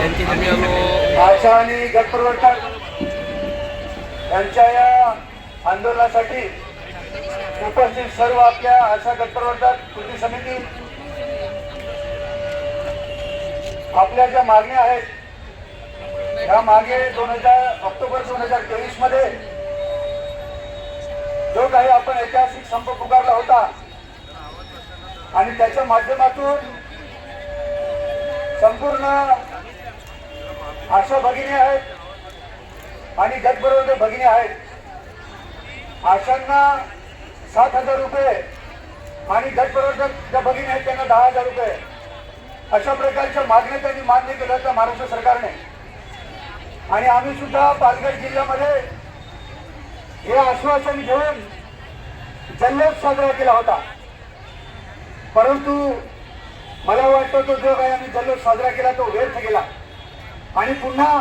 आलो आशा आणि गटप्रवर्तक यांच्या या आंदोलनासाठी उपस्थित सर्व आपल्या आशा गटप्रवर्तक कृती समिती आपल्या ज्या मागण्या आहेत त्या मागे दोन हजार ऑक्टोबर दोन हजार तेवीसमध्ये जो काही आपण ऐतिहासिक संप पुकारला होता आणि त्याच्या माध्यमातून संपूर्ण आशा भगिनी आहेत आणि गटबरोबर भगिनी आहेत. आशांना सात हजार रुपये आणि गटबरोबर ज्या भगिनी आहेत त्यांना दहा हजार रुपये. अशा प्रकारच्या मागण्या त्यांनी मान्य केल्या होत्या महाराष्ट्र सरकारने. आणि आम्ही सुद्धा पालघर जिल्ह्यामध्ये हे आश्वासन घेऊन जल्लोष साजरा केला होता. परंतु मला वाटतं तो जो काही आम्ही जल्लोष साजरा केला तो व्यर्थ गेला. आणि पुन्हा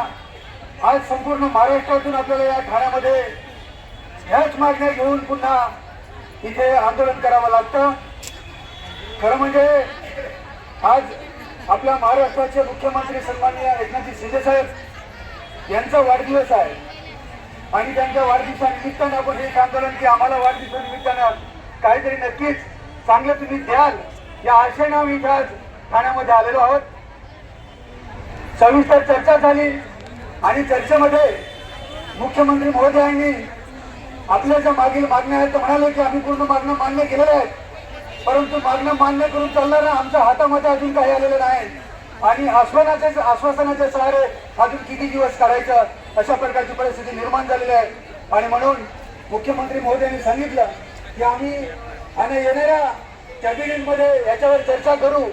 आज संपूर्ण महाराष्ट्रातून आपल्याला या ठाण्यामध्ये ह्याच मागण्या घेऊन पुन्हा इथे आंदोलन करावं लागतं. खरं म्हणजे आज आपल्या महाराष्ट्राचे मुख्यमंत्री सन्माननीय एकनाथजी शिंदे साहेब यांचा वाढदिवस आहे. आणि त्यांच्या वाढदिवसानिमित्तानं आपण हे एक आंदोलन की आम्हाला वाढदिवसानिमित्तानं काहीतरी नक्कीच चांगलं तुम्ही द्याल या आशेनं आम्ही आज ठाण्यामध्ये आलेलो आहोत. सविस्तर चर्चा झाली आणि चर्चेमध्ये मुख्यमंत्री महोदयांनी आपल्या ज्या मागील मागण्या आहेत म्हणाले की आम्ही पूर्ण मागणं मान्य केलेल्या आहेत परंतु मागणं मान्य करून चालणारा आमच्या हातामध्ये अजून काही आलेलं नाही. आणि आश्वानाचे आश्वासनाचे सहारे अजून किती दिवस काढायचं अशा प्रकारची परिस्थिती निर्माण झालेली आहे. आणि म्हणून मुख्यमंत्री महोदयांनी सांगितलं की आम्ही आणि येणाऱ्या कॅबिनेटमध्ये याच्यावर चर्चा करू.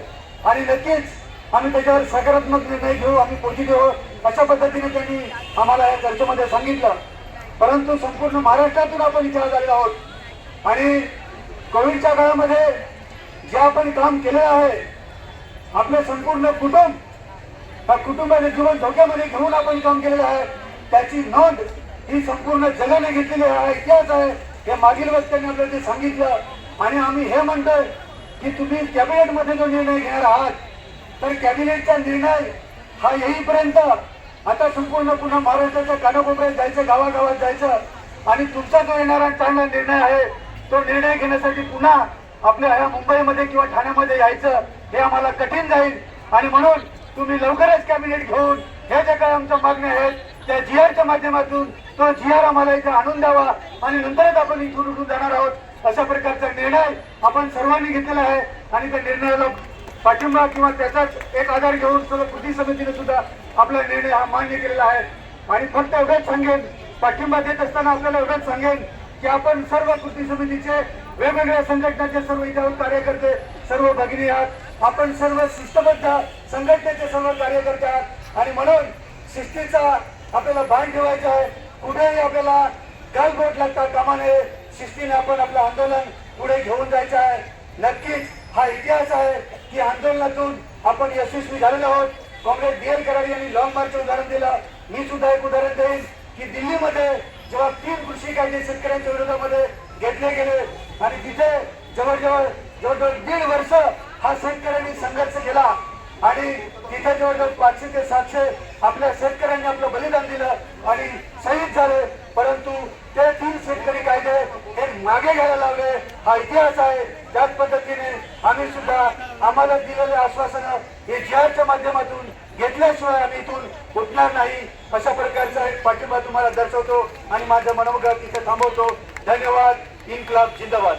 आणि नक्कीच आम्ही त्याच्यावर सकारात्मक निर्णय घेऊ आम्ही पॉझिटिव्ह आहोत. अशा पद्धतीने त्यांनी आम्हाला या चर्चेमध्ये सांगितलं. परंतु संपूर्ण महाराष्ट्रातून आपण इथे आलेलो आहोत. आणि कोविडच्या काळामध्ये जे आपण काम केलेलं आहे आपलं संपूर्ण कुटुंब त्या कुटुंबाने जीवन धोक्यामध्ये घेऊन आपण काम केलेलं आहे. त्याची नोंद ही संपूर्ण जगाने घेतलेली आहे. इतिहास आहे. हे मागील वक्त्यांनी आपल्याला ते सांगितलं. आणि आम्ही हे म्हणतोय की तुम्ही कॅबिनेटमध्ये जो निर्णय घेणार आहात तर कॅबिनेटचा निर्णय हा येईपर्यंत आता संपूर्ण पुन्हा महाराष्ट्राच्या कानाकोपऱ्यात जायचं गावागावात जायचं आणि तुमचा जो येणारा चांगला निर्णय आहे तो निर्णय घेण्यासाठी पुन्हा आपल्या ह्या मुंबईमध्ये किंवा ठाण्यामध्ये यायचं हे आम्हाला कठीण जाईल. आणि म्हणून तुम्ही लवकरच कॅबिनेट घेऊन हे ज्या काही आमच्या मागण्या आहेत त्या जी आरच्या माध्यमातून तो जी आर आम्हाला इथे आणून द्यावा आणि नंतरच आपण इथून उठून जाणार आहोत अशा प्रकारचा निर्णय आपण सर्वांनी घेतलेला आहे आणि त्या निर्णयाला पाठिंबा किंवा त्याचाच एक आधार घेऊन सर्व कृती समितीने सुद्धा आपला निर्णय हा मान्य केलेला आहे. आणि फक्त एवढंच सांगेन पाठिंबा देत असताना आपल्याला एवढंच सांगेन की आपण सर्व कृती समितीचे वेगवेगळ्या संघटनाचे सर्व इथं कार्यकर्ते सर्व भगिनी आहात. आपण सर्व शिस्तबद्ध संघटनेचे सर्व कार्यकर्ते आहात. आणि म्हणून शिस्तीचा आपल्याला भान ठेवायचं आहे. कुठेही आपल्याला गालबोट लागतात कामा नये शिस्तीने आपण आपलं आंदोलन पुढे घेऊन जायचं आहे. नक्कीच हा इतिहास आहे. की आंदोलनातून आपण यशस्वी झालेलो आहोत. काँग्रेस बी एल कराडी यांनी लॉंग मार्चचं उदाहरण दिलं. मी सुद्धा एक उदाहरण देईन की दिल्लीमध्ये जेव्हा तीन कृषी कायदे शेतकऱ्यांच्या विरोधामध्ये घेतले गेले आणि तिथे जवळजवळ जवळजवळ दीड वर्ष हा शेतकऱ्यांनी संघर्ष केला आणि तिथे जवळजवळ पाचशे ते सातशे आपल्या शेतकऱ्यांनी आपलं बलिदान दिलं आणि शहीद झाले. परंतु ते तीन शेतकरी कायदे हे मागे घ्यायला लावले. हा इतिहास आहे. त्याच पद्धतीने आम्ही सुद्धा आम्हाला दिलेले आश्वासनं हे जी माध्यमातून घेतल्याशिवाय आम्ही इथून उठणार नाही अशा प्रकारचा एक पाठिंबा तुम्हाला दर्शवतो आणि माझ्या मनोगत इथे थांबवतो. धन्यवाद. इन्कलाब जिंदाबाद.